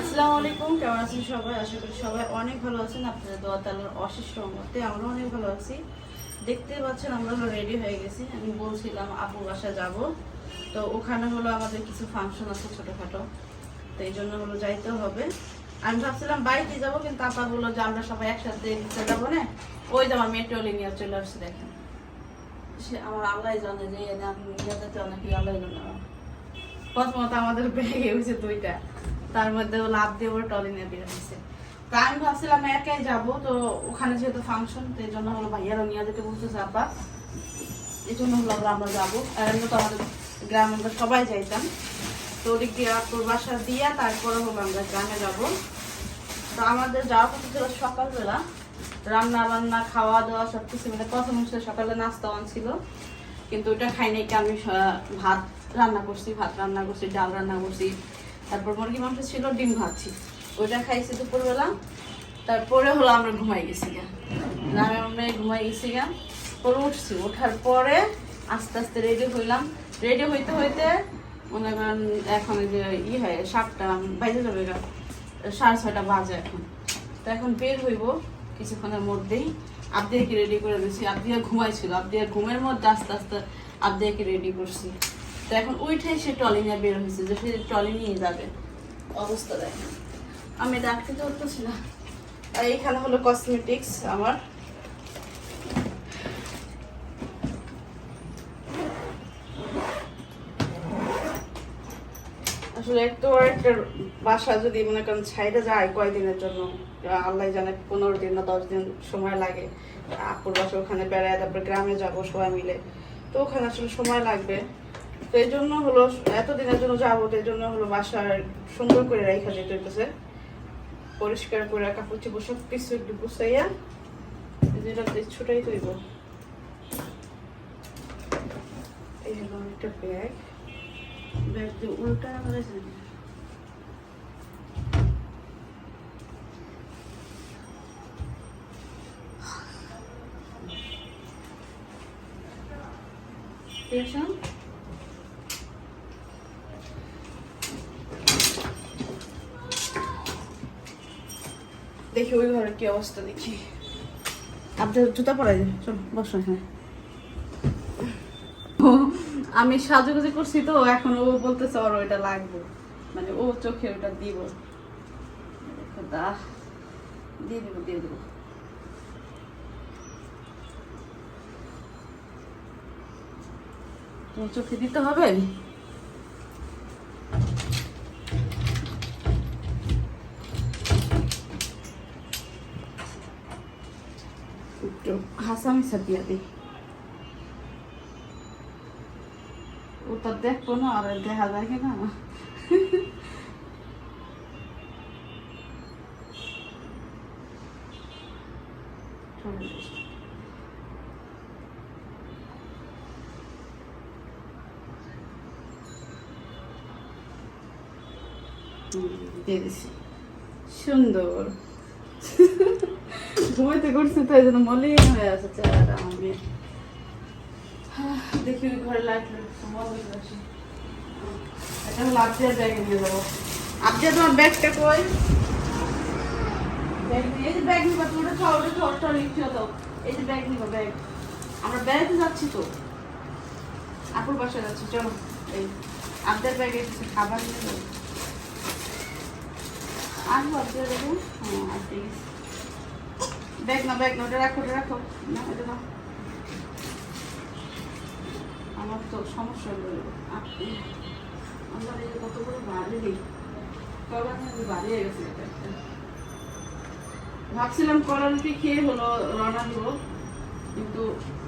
আসসালামু আলাইকুম, কেমন আছেন সবাই? আশা করি সবাই অনেক ভালো আছেন। আপনাদের দোয়া তালার অশেষ রহমতে আমরা অনেক ভালো আছি। দেখতে পাচ্ছেন আমরা হলো রেডি হয়ে গেছি। আমি বলছিলাম আপু বাসা যাব। তো ওখানে হলো আমাদের কিছু ফাংশন আছে ছোটোখাটো। তো এই জন্য হলো যাইতে হবে। আমি ভাবছিলাম বাড়িতে যাব, কিন্তু আপা বলল যে আমরা সবাই একসাথে ঘুরতে যাব না। ওই যে আমার মেট্রো নিয়ে চলে আসছে, দেখেন। সে আমার আল্লাহ জানে যে আমি নিয়ে যেতে অনেক আল্লাহ জানে প্রথমত আমাদের ব্যাগে হয়েছে দুইটা। তার মধ্যে ও লাভ দিয়ে ওর টলি নিয়ে বের হয়েছে। তা আমি ভাবছিলাম একাই যাব, তো ওখানে যেহেতু ফাংশন তো এই জন্য হলো ভাইয়ারও নিয়ে যেতে বলতেছে আপা এই জন্য হলো আমরা যাব। আর এমনি তো আমাদের গ্রামে আমরা সবাই যাইতাম। তো ওদিক দিয়ে আপুর বাসা দিয়া তারপরে হলো আমরা গ্রামে যাব। তো আমাদের যাওয়া কথা ছিল সকালবেলা। রান্না বান্না খাওয়া দাওয়া সব কিছু মিলে প্রথম হচ্ছে সকালে নাস্তা অন ছিল। কিন্তু ওটা খাই নাই, কি আমি ভাত রান্না করছি, ভাত রান্না করছি, ডাল রান্না করছি। তারপর মুরগি মাংস ছিল, ডিম ভাজছি ওইটা খাইছি দুপুরবেলা। তারপরে হলো আমরা ঘুমাই গেছি গা আমরা ঘুমাই গেছি গা পরে উঠছি। ওঠার পরে আস্তে আস্তে রেডি হইলাম। রেডি হইতে হইতে মনে করেন এখন যে ই হয়, সাতটা বাইরে যাবে গা। সাড়ে ছয়টা বাজে এখন। তো এখন বের হইব কিছুক্ষণের মধ্যেই। আবদিয়াকে রেডি করে দিয়েছি আবদিয়া ঘুমাইছিল। আবদিয়া ঘুমের মধ্যে আস্তে আস্তে আবদিয়াকে রেডি করছি। তো এখন ওইটাই সে টলি নিয়ে বের হয়েছে, যে সে টলি নিয়ে যাবে। অবস্থা দেখেন আমি ডাকতে উঠতেছি না আর এইখানে হলো কসমেটিক্স আমার। আসলে একটু একটা বাসা যদি মনে করেন ছাইড়ে যায় কয়দিনের জন্য? আল্লাহ জানে পনেরো দিন না দশ দিন সময় লাগে। আপুর বাসা ওখানে বেড়ায়, তারপরে গ্রামে যাব সবাই মিলে। তো ওখানে আসলে সময় লাগবে। তো এই জন্য হলো এতদিনের জন্য যাব তো এই জন্য হলো বাসার সুন্দর করে রেখা যেতে হইতেছে। পরিষ্কার করে কাপড় চোপড় সব কিছু একটু গুছাইয়া যেটা ছোটাই তৈব। এই হলো একটা ব্যাগ ব্যাগ দিয়ে উল্টা রাখা যাচ্ছে নাকি? ঠিক আছে না? দেখি ওই ঘরের কি অবস্থা দেখি। আপনার জুতা পরাই দিন চল বসো ও, আমি সাজুগুজি করছি তো এখন ও বলতেছে ওর ওইটা লাগবে। মানে ও চোখে ওটা দিব। খোদা দিয়ে দিব দিয়ে দিব। চোখে দিতে হবে একটু হাসামিসা দিয়ে দিই ওটা দেখব না আর দেখা দেখে না দিয়ে দিছি সুন্দর ঘুমাইতে করছি তো এই জন্য মলিন হয়ে আছে চেহারাটা দেখি ঘরে লাইট এটা হলো আবদিয়ার ব্যাগে নিয়ে যাব। আবদিয়া তোমার ব্যাগটা কই? ব্যাগ নিয়ে এই যে ব্যাগ নিবা তুমি ওটা খাও ওটা খাও ওটা লিখতে দাও। এই যে ব্যাগ নিবা ব্যাগ আমরা বেড়াতে যাচ্ছি তো। আপুর বাসায় যাচ্ছি চলো। এই আবদার ব্যাগে কিছু খাবার নিয়ে যাব। আসব আবদিয়া দেবো হ্যাঁ আসতে ব্যাগ না ব্যাগ না ওটা রাখো ওটা রাখো। না ওটা নাও আমার তো সমস্যা হয়ে আপনি আমার এই কত বড় বাড়ি কবার আমি বাড়িয়ে গেছি। ভাবছিলাম কলা রুটি খেয়ে হলো রওনা দিব। কিন্তু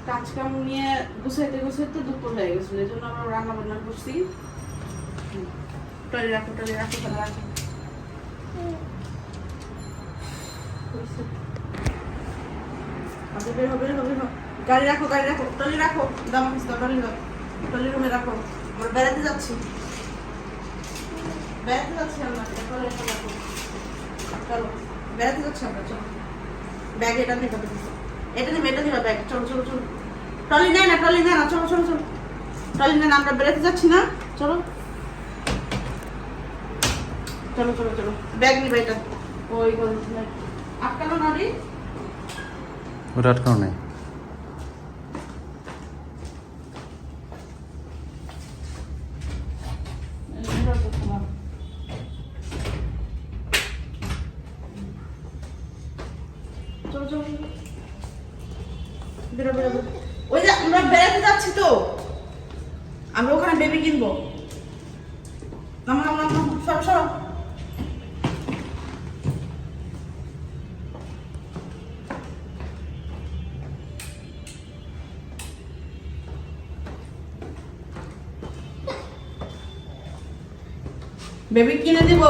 কাজ কাম নিয়ে গুছাইতে গুছাইতে দুপুর হয়ে গেছিল এই জন্য আমরা রান্না বান্না করছি। টলি রাখো টলি রাখো রাখো। আচ্ছা, বের হো, বের হো, গাড়ি রাখো গাড়ি রাখো। টলি রাখো। দাম টলি টলি রুমে রাখো। আমরা বেড়াতে যাচ্ছি। বেড়াতে যাচ্ছি আমরা। টলি রাখো, যাচ্ছি আমরা চলো। ব্যাগ এটা নিয়ে এটা নিবে এটা নিবে ব্যাগ। চলো চলো চলো। টলি নেয় না টলি নেয় না। চলো চলো চলো। টলি নেয় না আমরা বেড়াতে যাচ্ছি না। চলো। চলো চলো চলো। ব্যাগ নিবে এটা ওই বলছিল আটকানো নারী ওটা আটকানো নেই। ওই যে আমরা বেড়াতে যাচ্ছি তো। আমরা ওখানে বেবি কিনবো। বেবি কিনে দিব।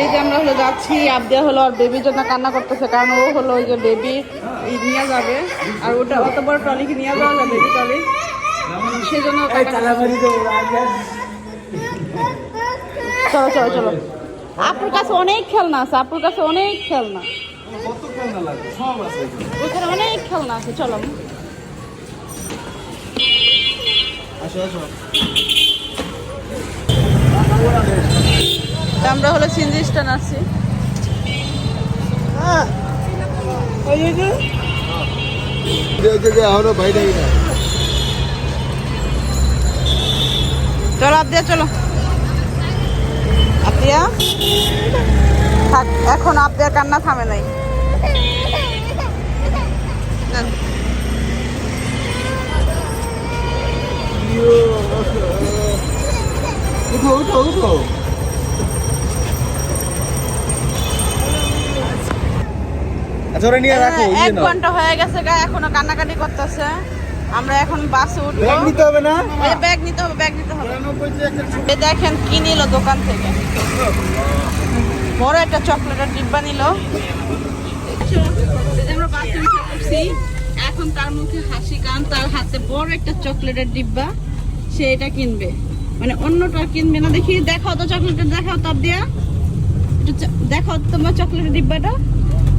এই যে আমরা হলো যাচ্ছি আবদিয়া হলো আর বেবির জন্য কান্না করতেছে কারণ ও হলো ওই যে বেবি নিয়ে যাবে আর ওটা অত বড় ট্রলিকে নিয়ে যাওয়া যাবে বেবি ট্রলি? সেই জন্য ও কান্না চলো চলো চলো। আপুর কাছে অনেক খেলনা আছে আপুর কাছে অনেক খেলনা। কত খেলনা লাগবে সব আছে ওখানে অনেক খেলনা আছে চলো। তো আমরা হলো সিনজি স্টান আছি না। চলো আবদিয়া চলো। আবদিয়া থাক এখন আবদিয়ার কান্না থামে নাই। উঠো উঠো উঠো ওরা নিয়ে রাখো এক ঘণ্টা হয়ে গেছে গা এখনও কান্নাকাটি করতেছে। আমরা এখন বাসে উঠবো। ব্যাগ নিতে হবে না? ব্যাগ নিতে হবে ব্যাগ নিতে হবে। এ দেখেন কি নিল দোকান থেকে। বড় একটা চকলেটের ডিব্বা নিল। আমরা বাসে উঠে এখন তার মুখে হাসি কান তার হাতে বড় একটা চকলেটের ডিব্বা সে এটা কিনবে। মানে অন্যটা কিনবে না। দেখি দেখাও তো চকলেটের দেখাও তাপ দিয়া। একটু চ- দেখাও তোমার চকলেটের ডিব্বাটা।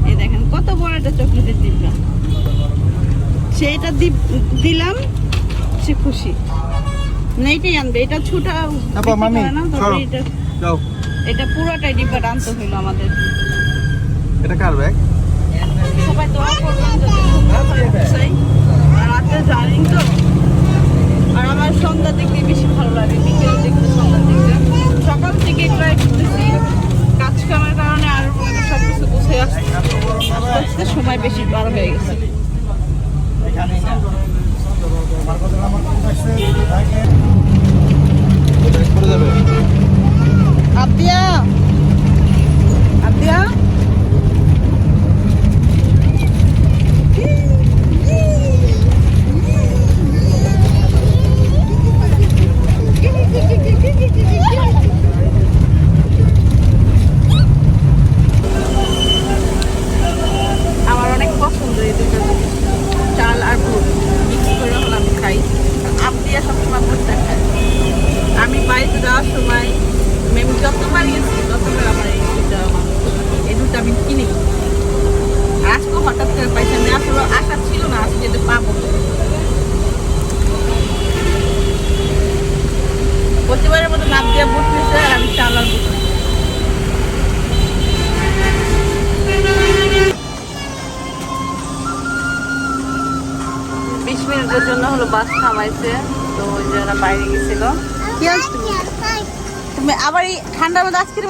এই দেখেন কত বড় একটা চকলেটের ডিব্বা। সেইটা দিলাম সে খুশি। মানে এইটাই আনবে। এটা ছোটা না। এটা এটা পুরোটাই ডিব্বাটা আনতে হইল আমাদের। এটা কার ব্যাগ সবাই দোয়া করবেন হয়ে। আর রাতে জার্নি তো। আর আমার সন্ধ্যা দেখতে বেশি ভালো লাগে বিকেল দেখতে সন্ধ্যা দেখতে সকাল থেকে ট্রাই করতেছি কাজ কামের কারণে আর সব কিছু গুছিয়ে আসতে সময় বেশি পার হয়ে গেছে।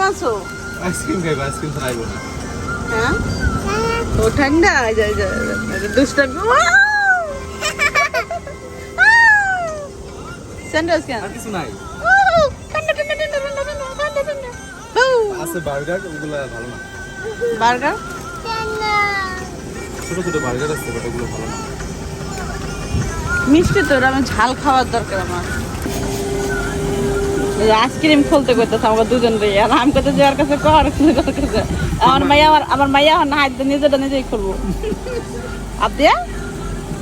মধ্যে আইসক্রিম আনছো আইসক্রিম খাইবো না। হ্যাঁ? ও ঠান্ডা? যা যা দুষ্টামি। স্যান্ডেলস কেন? আর কিছু নাই। আছে বার্গার ওগুলো ভালো না। বার্গার? ছোট ছোট বার্গার আছে বাট ওগুলো ভালো না। মিষ্টি তো আমার ঝাল খাওয়ার দরকার আমার। আইসক্রিম খুলতে করতেছে আমাকে দুজন আর আমি কত যাওয়ার কাছে কর কাছে আমার মাইয়া আমার আমার মাইয়া আমার না হাত নিজেটা নিজেই খুলবো। আবদিয়া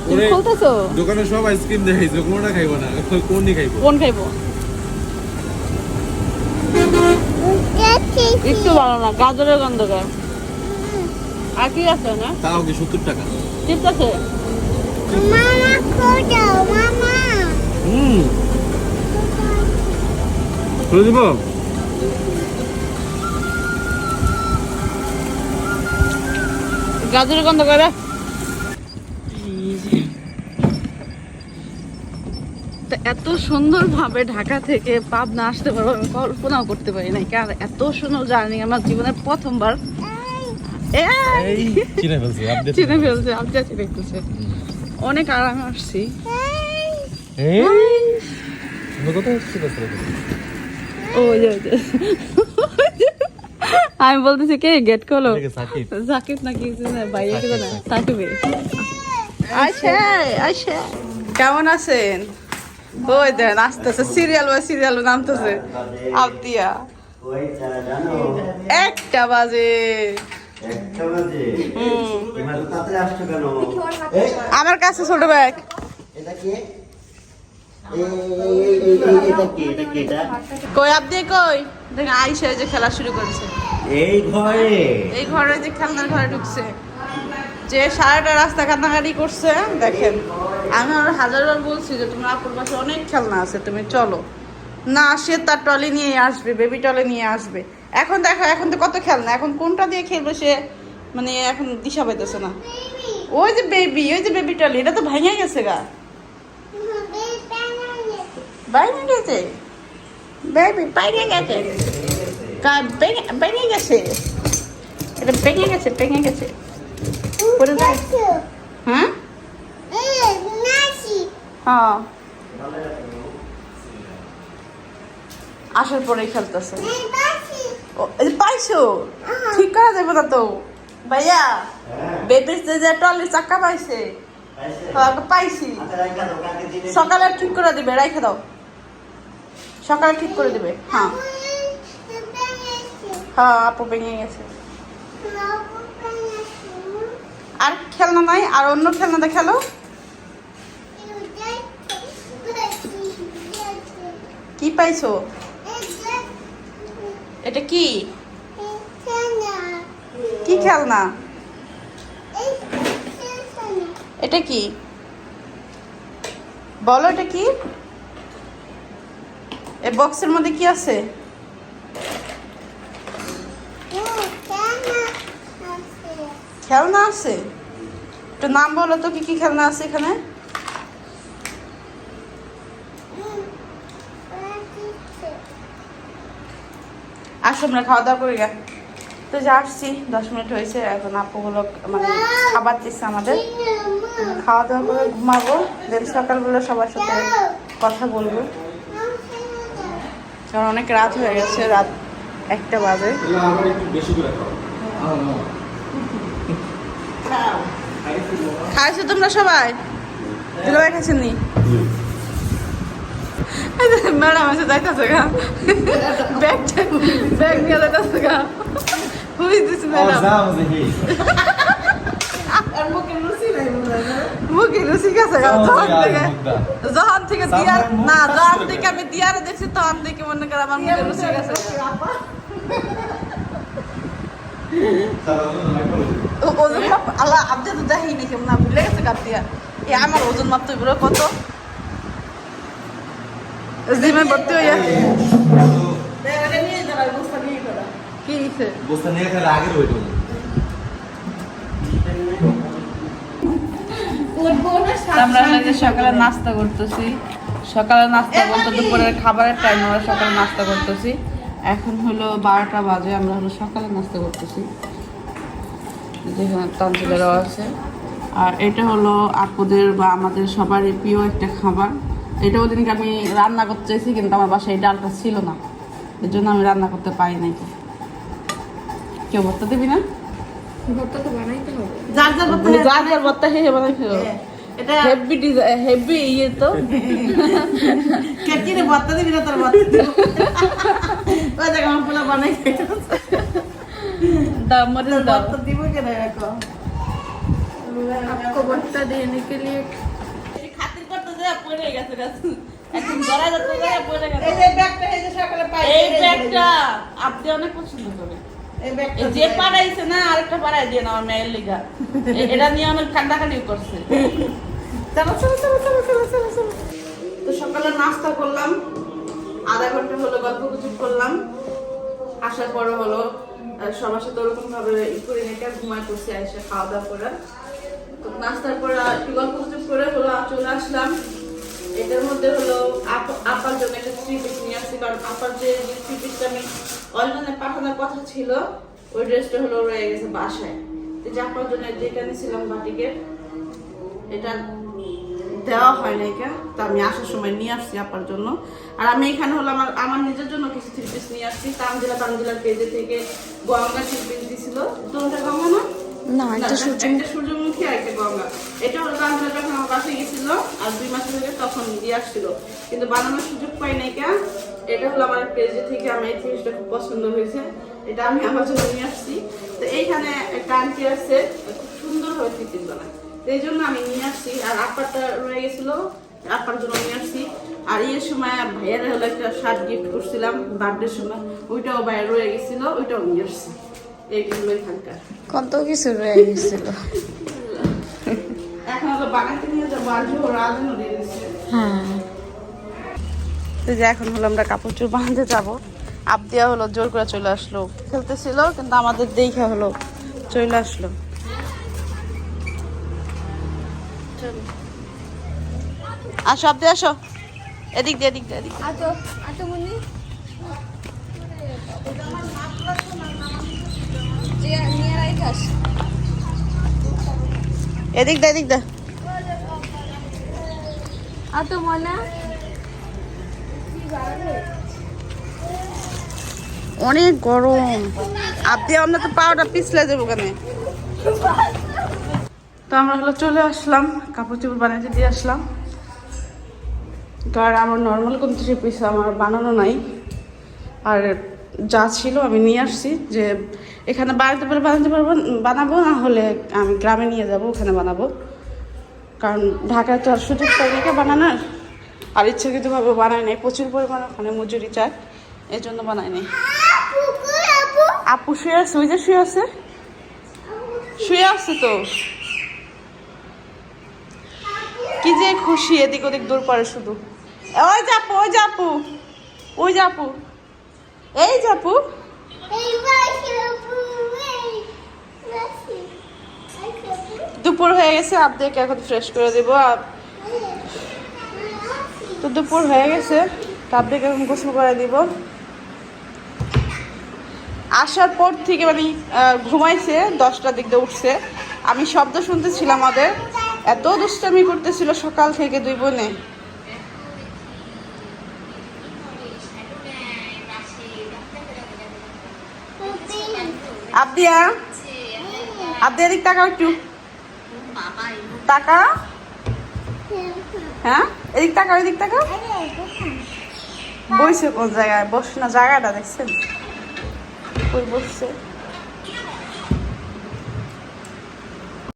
তুমি খুলতেছো? দোকানে সব আইসক্রিম দেখাইছে কোনটা খাইবো না? কোনটি খাইবো? কোন খাইবো? একটু ভালো না গাজরের গন্ধ গায়ে আর কি আছে না? তাও কি সত্তর টাকা? চিপস আছে? মামা কোথাও মামা। হুম। খুলে দিব? গাজরের গন্ধ করে। এত সুন্দরভাবে ঢাকা থেকে পাবনা আসতে পারব আমি কল্পনাও করতে পারি না কারণ এত সুন্দর জার্নি আমার জীবনের প্রথমবার। চিনে ফেলছি চিনে ফেলছে আজকে চিনে ফেলছে। অনেক আরামে আসছি। কোথায় যে। আমি বলতেছি কে? গেট খোলো সাকিব। জাকিব নাকি বাইরে সাকিবে আচ্ছা আচ্ছা। কেমন আছেন? ওই দেন আসতেছে। সিরিয়াল বা সিরিয়াল নামতেছে। আবদিয়া। ওইটা একটা বাজে। আমার কাছে ছোট ব্যাগ। এটা কি? কই আপনি কই? দেখেন আইসা যে খেলা শুরু করেছে। এই ঘরে? এই ঘরে যে খেলনার ঘরে ঢুকছে। যে সারাটা রাস্তা কান্নাকাটি করছে দেখেন। আমি আর হাজারবার বলছি যে তোমার আপুর পাশে অনেক খেলনা আছে তুমি চলো। না সে তার টলে নিয়ে আসবে বেবি টলে নিয়ে আসবে। এখন দেখো এখন তো কত খেলনা এখন কোনটা দিয়ে খেলবে সে? মানে এখন দিশা পাইতেছে না। ওই যে বেবি ওই যে বেবি টলি এটা তো ভেঙে গেছে গা। ভেঙে গেছে? বেবি ভেঙে গেছে। ভেঙে গেছে? এটা ভেঙে গেছে ভেঙে গেছে। হ্যাঁ হ্যাঁ। আসার পরেই খেলতেছে। ও, এই যে পাইছো? ঠিক করা যাবে না তো। ভাইয়া বেবির যে টলির চাক্কা পাইছে পাইছে? হ্যাঁ, পাইছি। আচ্ছা, সকালে ঠিক করে দিবে রাইখে দাও। সকালে ঠিক করে দেবে? হ্যাঁ। হ্যাঁ আপু ভেঙে গেছে। আর খেলনা নাই? আর অন্য খেলনাটা খেলো? কি পাইছো? এটা কি? কি খেলনা? এটা কি? বলো এটা কি? এই বক্সের মধ্যে কি আছে? খেলনা আছে। একটু নাম বলো তো, কি কি খেলনা আছে এখানে? আসো, আমরা খাওয়া দাওয়া করে গে তো যা আসছি, দশ মিনিট হয়েছে, এখন আপুগুলো মানে খাবার দিচ্ছে আমাদের। খাওয়া দাওয়া করে ঘুমাবো, দেন সকালবেলা সবার সাথে কথা বলব। কারণ অনেক রাত হয়ে গেছে রাত একটা বাজে। খাইছো তোমরা সবাই? দিলবাই খাইছেন নি ম্যাডাম এসে যাইতেছে গা। ব্যাগ ব্যাগ নিয়ে যাইতেছে গা। Who's this madam. মুখে রুচি গেছে গা তখন থেকে যখন থেকে দিয়ার না যখন থেকে আমি দিয়ারে দেখছি তখন থেকে মনে করে আমার মুখে রুচি গেছে ওজন মাপ আল্লাহ আপনি তো দেখি না কেমন না ভুলে গেছে কাপ দিয়া। এ আমার ওজন মাপতে এগুলো কত? জিমে ভর্তি হইয়া। কি দিছে বস্তা নিয়ে খেলে আগের ওইটা আমরা হচ্ছে সকালে নাস্তা করতেছি সকালে নাস্তা বলতে দুপুরের খাবারের টাইম আমরা সকালে নাস্তা করতেছি। এখন হলো বারোটা বাজে আমরা হলো সকালে নাস্তা করতেছি। যেখানে তাঞ্চলেরাও আছে। আর এটা হলো আপুদের বা আমাদের সবারই প্রিয় একটা খাবার। এটা ওদিনকে আমি রান্না করতে চাইছি কিন্তু আমার বাসায় এই ডালটা ছিল না। এর জন্য আমি রান্না করতে পারি নাই। কেউ ভর্তা দিবি না? যার যার মতো মানে যার যার ভর্তা খেয়ে বানাইছিল এটা হেভি ডিজাইন হেভি ইয়ে তো কেটে ভর্তা দিবি না তোর ভর্তা দিব। ওই জায়গা আমার পোলা বানাই দাম মরিচ দাও ভর্তা দিব কেন এরকম आपको भत्ता देने के लिए খাতির করতে যা পড়ে গেছে গাছ এখন ধরা যাচ্ছে যা পড়ে গেছে এই যে ব্যাগটা এই যে সকালে পাই এই ব্যাগটা আপনি অনেক পছন্দ করেন এই ব্যাগটা এই যে পাড়াইছে না আরেকটা পাড়াই দিয়ে না আমার মেয়ের লিগা। এটা নিয়ে অনেক কান্দাকাটি করছে। চলো চলো চলো চলো চলো চলো চলো। তো সকালে নাস্তা করলাম আধা ঘণ্টা হলো গল্প গুজব করলাম আসার পরে হলো সবার সাথে ওরকম ভাবে ই করে নেটে ঘুমাই করছি এসে খাওয়া দাওয়া করে। তো নাস্তার পরে একটু গল্প গুজব করে হলো চলে আসলাম। এটার মধ্যে হলো আপ- আপার জন্য একটা থ্রি পিস নিয়ে আসছি কারণ আপার যে থ্রি পিসটা আমি অনলাইনে পাঠানোর কথা ছিল ওই ড্রেসটা হলো রয়ে গেছে বাসায়। তো যে জন্য যেটা নিয়েছিলাম বাটিকে এটা দেওয়া হয় তো আমি আসার সময় নিয়ে আসছি আপার জন্য। আর আমি এখানে হলো আমার আমার নিজের জন্য কিছু থ্রি পিস নিয়ে আসছি। তামজিলা তামজিলার পেজে থেকে গঙ্গা থ্রি পিস দিছিল। তোমরা গঙ্গা না? সূর্যমুখী। আর একটা গঙ্গা। এটা হলো তামজিলা যখন আমার বাসায় গেছিল আর দুই মাস আগে তখন দিয়ে আসছিল। কিন্তু বানানোর সুযোগ পাই নাই কেন? এটা হলো আমার পেজে থেকে আমার এই জিনিসটা খুব পছন্দ হয়েছে। এটা আমি আমার জন্য নিয়ে আসছি। তো এইখানে একটা আন্টি আছে খুব সুন্দর টিফিন বানায়। তো এই জন্য আমি নিয়ে আসছি। আর আপারটা রয়ে গেছিল আপার জন্য নিয়ে আসছি। আর এর সময় ভাইয়ের হলো একটা শার্ট গিফট করছিলাম বার্থডের সময়। ওইটাও বাইরে রয়ে গেছিল ওইটাও নিয়ে আসছি। এইগুলো এখানকার। কত কিছু রয়ে গেছিল। এখন হলো বাগানকে নিয়ে যাব আর জোহর আজানও দিয়ে দিচ্ছে। হ্যাঁ। তো যে এখন হলো আমরা কাপড় চোপড় বাঁধতে যাব। আবদিয়া হলো জোর করে চলে আসলো। খেলতেছিল কিন্তু আমাদের দেখে হলো চলে আসলো। আসো আবদি আসো। এদিক দিয়ে এদিক দিয়ে এদিক দিয়ে। এদিক দিয়ে এদিক দিয়ে। আতো মনা। অনেক গরম। আপনি আমরা তো পাউডার পিছলে যাব কেন? তো আমরা হলো চলে আসলাম, কাপড় চোপড় বানাইতে দিয়ে আসলাম। তো আর আমার নর্মাল কোনো কিছু পিস আমার বানানো নাই। আর যা ছিল আমি নিয়ে আসছি যে এখানে বানাতে পারলে বানাতে পারব, বানাবো, না হলে আমি গ্রামে নিয়ে যাব, ওখানে বানাবো। কারণ ঢাকায় তো আর সুযোগ পাই বানানোর। আর ইচ্ছাকৃতভাবে বানাই নাই, প্রচুর পরিমাণে ওখানে মজুরি চায় এই জন্য বানাই নাই। আপু শুয়ে আছে, ওই যে শুয়ে আছে। শুয়ে আছে তো। কি যে খুশি, এদিক ওদিক দূর পরে শুধু। ওই যাপু ওই যাপু ওই যাপু এই যাপু দুপুর হয়ে গেছে আপদেরকে এখন ফ্রেশ করে দেবো। আপ- তো দুপুর হয়ে গেছে তো আপদেরকে এখন গোসল করে দিব। আসার পর থেকে মানে ঘুমাইছে, দশটার দিক দিয়ে উঠছে। আমি শব্দ শুনতেছিলাম আমাদের এত দুষ্টামি করতেছিল সকাল থেকে দুই বোনে। আবদিয়া আবদি এদিক তাকাও একটু। টাকা হ্যাঁ? এদিক তাকাও এদিক তাকাও। বইছে কোন জায়গায়? বসে না জায়গাটা দেখছেন? ওই বসছে।